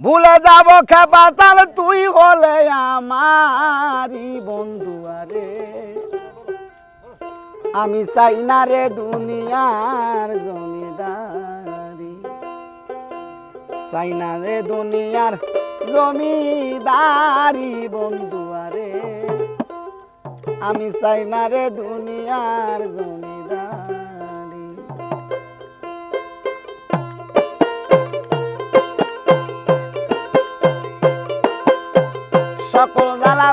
ভুলে যাব খেপা চাল তুই হলে আমারি বন্ধু, আরে। আমি চাই না রে দুনিয়ার জমিদারি। চাই না রে দুনিয়ার জমিদারি বন্ধু, আরে। আমি চাই না রে দুনিয়ার জমিদারি। সকল জ্বালা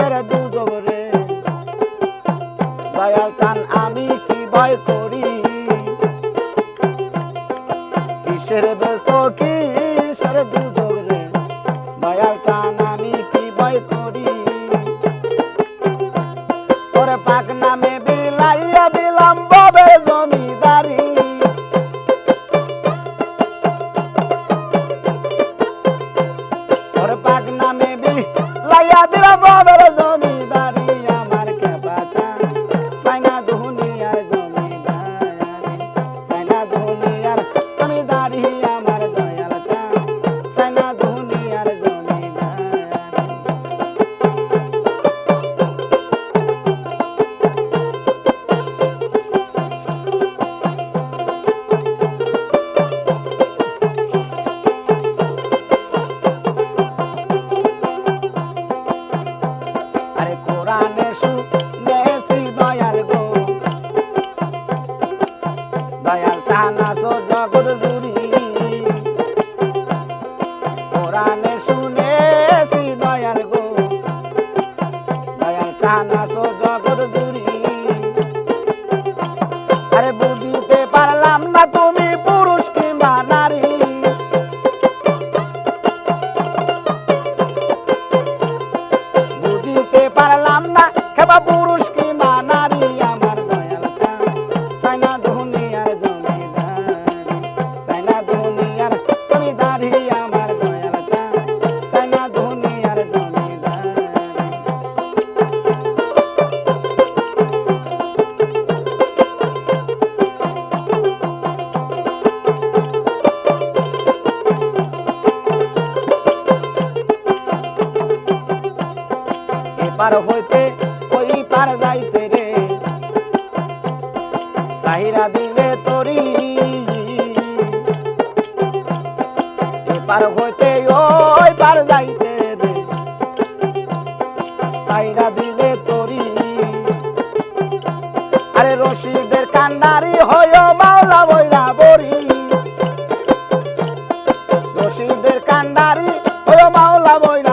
কিসের দুজরে দয়াল চান, আমি কি ভয় করি? কিসের ব্যস্ত, কিসের দুযোগ রে? দয়াল চান, আমি কি ভয় করি? তোর পাক নামে এপার হইতে ওই পার যাইতে রে। সাহিরা দিলে তরি। এপার হইতে ওই পার যাইতে রে। সাহিরা দিলে তরি। আরে রশিদের কান্ডারি হয় মাওলা বইরা বরি। রশিদের কান্ডারি ওই মাওলা বইরা